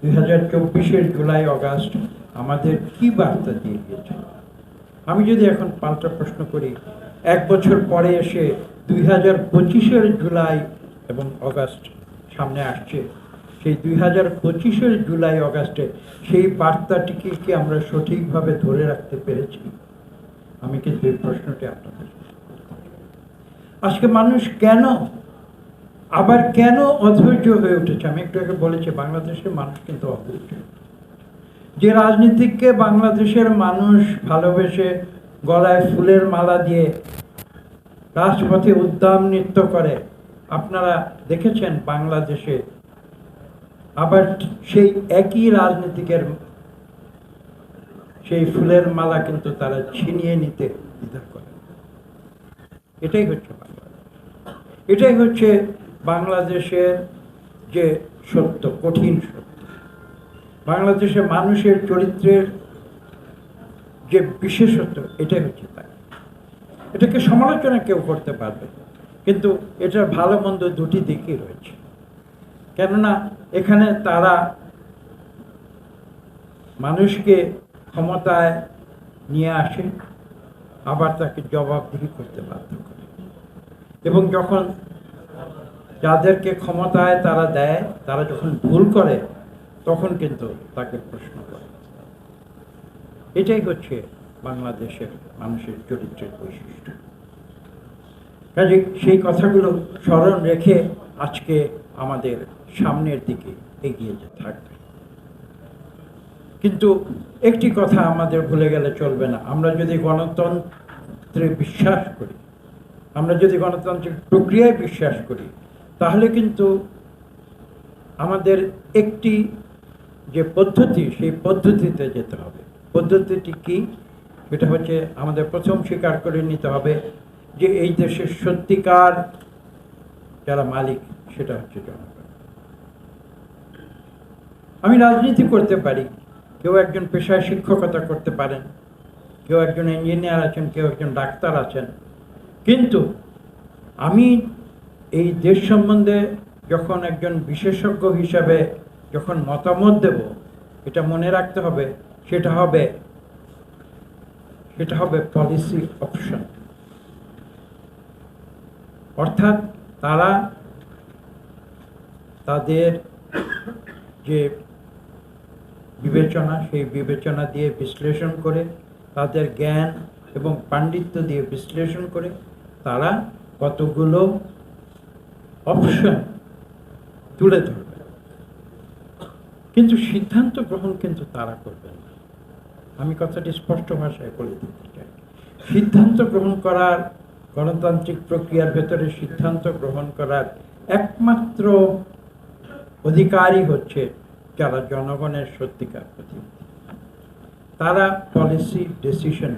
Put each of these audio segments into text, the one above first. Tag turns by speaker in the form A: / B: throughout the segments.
A: দুই জুলাই, অগাস্ট আমাদের কি বার্তা দিয়ে গিয়েছে আমি যদি এখন পাল্টা প্রশ্ন করি, এক বছর পরে এসে দুই হাজার পঁচিশের জুলাই এবং অগাস্ট সামনে আসছে, সেই দুই হাজার পঁচিশের জুলাই, অগাস্টে সেই বার্তাটিকে কি আমরা সঠিকভাবে ধরে রাখতে পেরেছি? আমি কিন্তু এই প্রশ্নটি আপনাদের আজকে মানুষ কেন আবার কেন অধৈর্য হয়ে উঠেছে? আমি একটু আগে বলেছি, বাংলাদেশের মানুষ কিন্তু অধৈর্য। যে রাজনীতিককে বাংলাদেশের মানুষ ভালোবেসে গলায় ফুলের মালা দিয়ে রাজপথে উদ্যাম নৃত্য করে, আপনারা দেখেছেন বাংলাদেশে আবার সেই একই রাজনীতিকের সেই ফুলের মালা কিন্তু তারা ছিনিয়ে নিতে দ্বিধা করে। এটাই হচ্ছে এটাই হচ্ছে বাংলাদেশের যে সত্য, কঠিন সত্য, বাংলাদেশের মানুষের চরিত্রের যে বিশেষত্ব, এটাই হচ্ছে তাই। এটাকে সমালোচনা কেউ করতে পারবে কিন্তু এটার ভালো মন্দ দুটি দিকই রয়েছে। কেননা এখানে তারা মানুষকে ক্ষমতায় নিয়ে আসে, আবার তাকে জবাবদিহি করতে বাধ্য করে। এবং যখন যাদেরকে ক্ষমতায় তারা দেয়, তারা যখন ভুল করে, তখন কিন্তু তাকে প্রশ্ন করে। এটাই হচ্ছে বাংলাদেশের মানুষের চরিত্রের বৈশিষ্ট্য। কাজে সেই কথাগুলো স্মরণ রেখে আজকে আমাদের সামনের দিকে এগিয়ে যেতে থাকবে। কিন্তু একটি কথা আমাদের ভুলে গেলে চলবে না। আমরা যদি গণতন্ত্রে বিশ্বাস করি, আমরা যদি গণতান্ত্রিক প্রক্রিয়ায় বিশ্বাস করি তাহলে কিন্তু আমাদের একটি যে পদ্ধতি, সেই পদ্ধতিতে যেতে হবে। পদ্ধতিটি কি? এটা হচ্ছে আমাদের প্রথম স্বীকার করে নিতে হবে যে এই দেশের সত্যিকার যারা মালিক, সেটা হচ্ছে জনগণ। আমি রাজনীতি করতে পারি। কেউ একজন পেশায় শিক্ষকতা করতে পারেন। কেউ একজন ইঞ্জিনিয়ার আছেন, কেউ একজন ডাক্তার আছেন। কিন্তু আমি এই দেশ সম্বন্ধে যখন একজন বিশেষজ্ঞ হিসাবে যখন মতামত দেব, এটা মনে রাখতে হবে, সেটা হবে সেটা হবে পলিসি অপশন অর্থাৎ তারা তাদের যে বিবেচনা, সেই বিবেচনা দিয়ে বিশ্লেষণ করে, তাদের জ্ঞান এবং পাণ্ডিত্য দিয়ে বিশ্লেষণ করে, তারা কতগুলো অপশন তুলে ধরবে কিন্তু সিদ্ধান্ত গ্রহণ কিন্তু তারা করবেন না। আমি কথাটি স্পষ্ট ভাষায় বলে দিতে চাই। সিদ্ধান্ত গ্রহণ করার গণতান্ত্রিক প্রক্রিয়ার ভেতরে সিদ্ধান্ত গ্রহণ করার একমাত্র অধিকারই হচ্ছে যারা জনগণের সত্যিকার প্রতিনিধি। তারা পলিসি ডিসিশন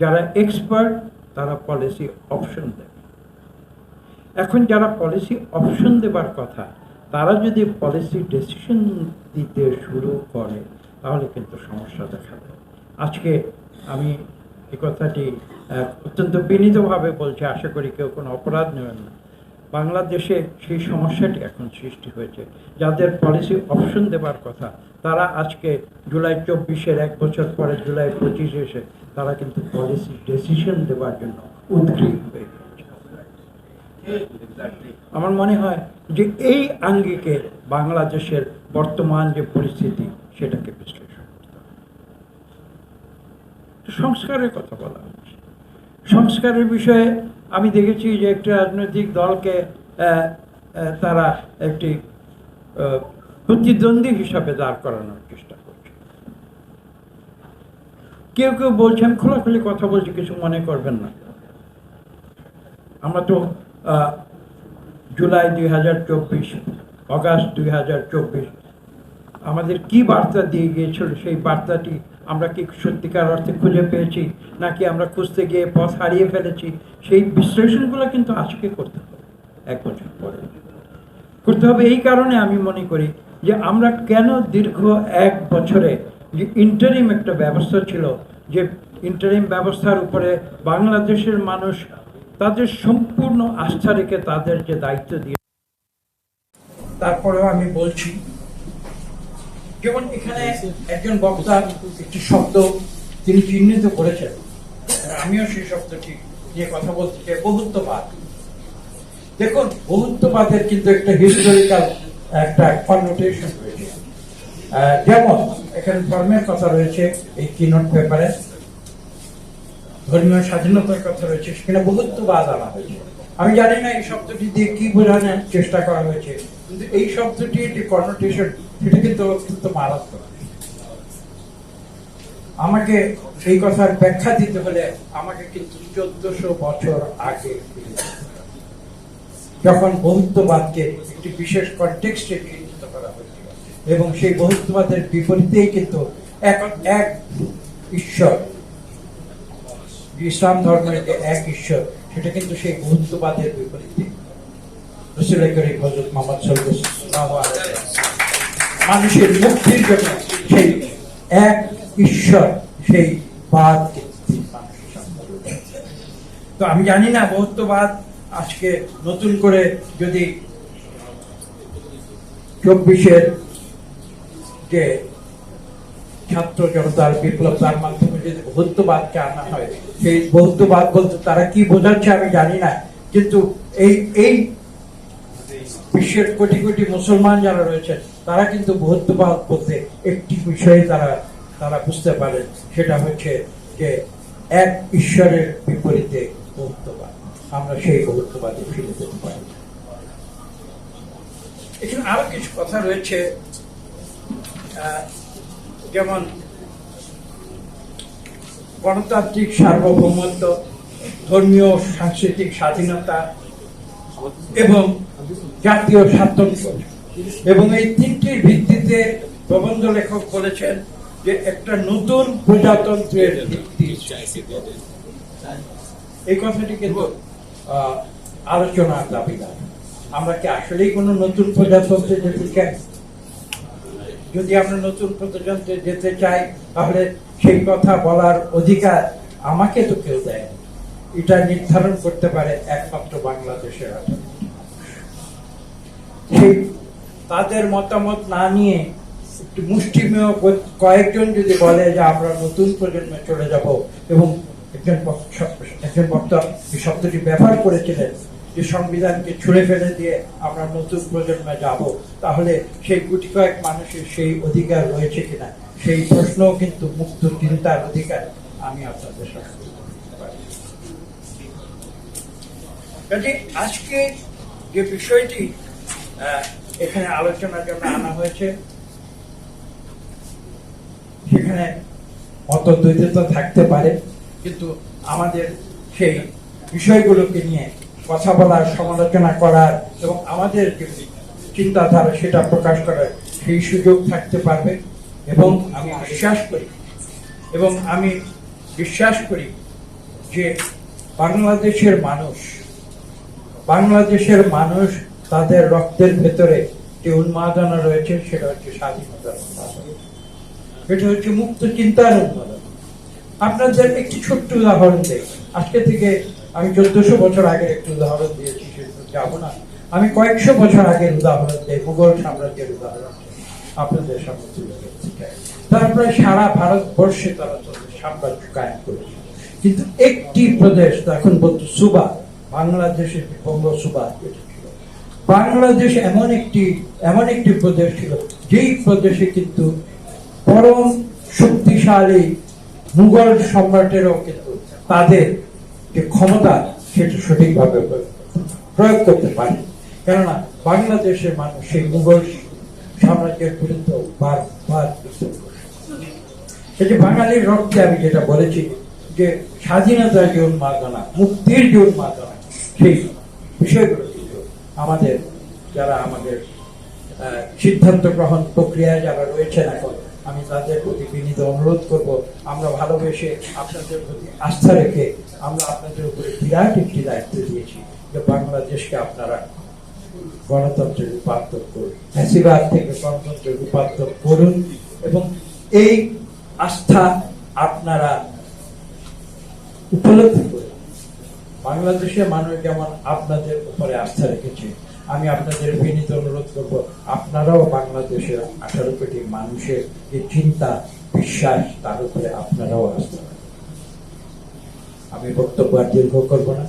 A: যারা এক্সপার্ট তারা পলিসি অপশন দেবে এখন যারা পলিসি অপশন দেবার কথা, তারা যদি পলিসি ডিসিশন দিতে শুরু করে, তাহলে কিন্তু সমস্যা দেখা দেয়। আজকে আমি এই কথাটি অত্যন্ত বিনীতভাবে বলছি, আশা করি কেউ কোনো অপরাধ নেবেন না। বাংলাদেশে সেই সমস্যাটি এখন সৃষ্টি হয়েছে। যাদের পলিসি অপশন দেবার কথা, তারা আজকে জুলাই চব্বিশের এক বছর পরে জুলাই পঁচিশে এসে, তারা কিন্তু পলিসি ডিসিশন দেওয়ার জন্য উদ্গ্রীব হয়ে আমার মনে হয় যে এই আঙ্গিকে বাংলাদেশের বর্তমান যে পরিস্থিতি, সেটাকে বিশ্লেষণ করতে সংস্কারের কথা বলা হচ্ছে। সংস্কারের বিষয়ে আমি দেখেছি যে একটি রাজনৈতিক দলকে তারা একটি প্রতিদ্বন্দ্বী হিসাবে দাঁড় করানোর চেষ্টা করছে। কেউ কেউ বলছেন খোলাখুলি কথা বলছি, কিছু মনে করবেন না। আমরা তো জুলাই দুই হাজার চব্বিশ, অগাস্ট দুই হাজার চব্বিশ, আমাদের কি বার্তা দিয়ে গিয়েছিল সেই বার্তাটি আমরা কি সত্যিকার অর্থে খুঁজে পেয়েছি, নাকি আমরা খুঁজতে গিয়ে পথ হারিয়ে ফেলেছি, সেই বিশ্লেষণগুলো কিন্তু আজকে করতে হবে, এক বছর পরে। করতে হবে এই কারণে আমি মনে করি যে আমরা কেন দীর্ঘ এক বছরে যে ইন্টারিম একটা ব্যবস্থা ছিল, যে ইন্টারিম ব্যবস্থার উপরে বাংলাদেশের মানুষ তাদের সম্পূর্ণ আস্থা রেখে তাদের যে দায়িত্ব দিয়ে তারপরেও আমি বলছি, যেমন এখানে একজন বক্তা একটি শব্দ তিনি চিহ্নিত করেছেন। আমিও সেই শব্দটি নিয়ে কথা বলতে চাই। বহুত্ববাদ। দেখুন, বহুত্ববাদের কিন্তু একটা হিস্টোরিক্যাল একটা কননোটেশন রয়েছে। যেমন এখানে ধর্মের কথা রয়েছে, এই কিনোট পেপারে ধর্মীয় স্বাধীনতার কথা রয়েছে, সেখানে বহুত্ববাদ আনা হয়েছে আমি জানি না এই শব্দটি দিয়ে কি বোঝানোর চেষ্টা করা হয়েছে, কিন্তু এই শব্দটির যে কননোটেশন সেটা কিন্তু অত্যন্ত মারাত্মক আমাকে এই কথার ব্যাখ্যা দিতে হলে আমাকে কিন্তু চোদ্দশো বছর আগে। যখন বহুত্ববাদকে একটি বিশেষ কনটেক্সটে চিহ্নিত করা হয়েছিল, এবং সেই বহুত্ববাদের বিপরীতেই কিন্তু এক এক ঈশ্বর ইসলাম ধর্মের যে এক ঈশ্বর, সেটা কিন্তু সেই বহুত্ববাদের বিপরীতে হজরত মোহাম্মদ মানুষের মুক্তির জন্য সেই এক ঈশ্বর, সেই। তো আমি জানি না বহুত্ববাদ আজকে নতুন করে যদি চব্বিশের যে ছাত্র জনতার বিপ্লব তার মাধ্যমে যদি বহুত্ববাদকে আনা হয়, সেই বহুত্ববাদ বলতে তারা কি বোঝাচ্ছে আমি জানি না, কিন্তু এই এই বিশ্বের কোটি কোটি মুসলমান যারা রয়েছেন তারা কিন্তু বহুত্ববাদ বলতে একটি বিষয়ে তারা তারা বুঝতে পারেন সেটা হচ্ছে যে এক ঈশ্বরের বিপরীতে বহুত্ববাদ। আমরা সেই বহুত্ববাদে ফিরে যেতে পারি। এখানে আরও কিছু কথা রয়েছে। যেমন গণতান্ত্রিক সার্বভৌমত্ব, ধর্মীয় সাংস্কৃতিক স্বাধীনতা এবং জাতীয় স্বাতন্ত্র্য। এবং এই তিনটির ভিত্তিতে প্রবন্ধ লেখক বলেছেন যে একটা নতুন প্রজাতন্ত্রের ভিত্তি। এই কথাটি কিন্তু আলোচনার দাবিদার। আমরা কি আসলেই কোনো নতুন প্রজাতন্ত্রে যেতে চাই যদি আমরা নতুন প্রজাতন্ত্রে যেতে চাই, তাহলে সেই কথা বলার অধিকার আমাকে তো কেউ দেয় এটা নির্ধারণ করতে পারে একমাত্র বাংলাদেশের সেই তাদের মতামত না নিয়ে একটু মুষ্টিমেয় কয়েকজন যদি বলে যে আমরা নতুন প্রজন্মে চলে যাব এবং একজন একজন বক্তা এই শব্দটি ব্যবহার করেছিলেন যে সংবিধানকে ছুঁড়ে ফেলে দিয়ে আমরা নতুন প্রজন্মে যাব, তাহলে সেই গুটি কয়েক মানুষের সেই অধিকার রয়েছে কিনা? সেই প্রশ্নও কিন্তু মুক্ত চিন্তার অধিকার। আমি আপনাদের সাথে আজকে যে বিষয়টি এখানে আলোচনার জন্য আনা হয়েছে, সেখানে মতদ্বৈততা থাকতে পারে, কিন্তু আমাদের সেই বিষয়গুলোকে নিয়ে কথা বলার, সমালোচনা করার এবং আমাদের যে চিন্তাধারা সেটা প্রকাশ করার সেই সুযোগ থাকতে পারবে এবং আমি বিশ্বাস করি এবং আমি বিশ্বাস করি যে বাংলাদেশের মানুষ বাংলাদেশের মানুষ তাদের রক্তের ভেতরে যে উন্মাদনা রয়েছে সেটা হচ্ছে স্বাধীনতার এটা হচ্ছে মুক্ত চিন্তার উন্মাদনা। আপনাদের একটি ছোট্ট উদাহরণ দেই। আজকে থেকে আমি চোদ্দশো বছর আগের একটি উদাহরণ দিয়েছি সেটা যাব না। আমি কয়েকশো বছর আগের উদাহরণ দিই মুঘল সাম্রাজ্যের উদাহরণ আপনাদের সামনে তুলে তারা প্রায় সারা ভারতবর্ষে তারা তাদের সাম্রাজ্য কায়েম করেছে। কিন্তু একটি প্রদেশ এখন বলতো সুবা, বাংলাদেশের বঙ্গ সুবা বাংলাদেশ এমন একটি এমন একটি প্রদেশ ছিল, যেই প্রদেশে কিন্তু পরম শক্তিশালী মুঘল সম্রাটেরও কিন্তু তাদের যে ক্ষমতা সেটা সঠিকভাবে প্রয়োগ করতে- পারে। কেননা বাংলাদেশের মানুষ সেই মুঘল সাম্রাজ্যের এই যে বাঙালির রক্তে আমি যেটা বলেছি যে স্বাধীনতার যে উন্মাদনা, মুক্তির যে উন্মাদনা, সেই বিষয়গুলো কিন্তু আমাদের, যারা আমাদের সিদ্ধান্ত গ্রহণ প্রক্রিয়ায় যারা রয়েছেন এখন আমি তাদের প্রতি বিনীত অনুরোধ করব, আমরা ভালোবেসে আপনাদের প্রতি আস্থা রেখে আমরা আপনাদের উপরে বিরাট একটি দায়িত্ব দিয়েছি যে বাংলাদেশকে আপনারা গণতন্ত্রে রূপান্তর করুন, ফ্যাসিবাদ থেকে গণতন্ত্রে রূপান্তর করুন এবং এই আস্থা আপনারা উপলব্ধি করুন। বাংলাদেশের মানুষ যেমন আপনাদের উপরে আস্থা রেখেছে আমি আপনাদের বিনীত অনুরোধ করব, আপনারাও বাংলাদেশের আঠারো কোটি মানুষের যে চিন্তা, বিশ্বাস, তার উপরে আপনারাও আসতে। আমি বক্তব্য আর দীর্ঘ করব না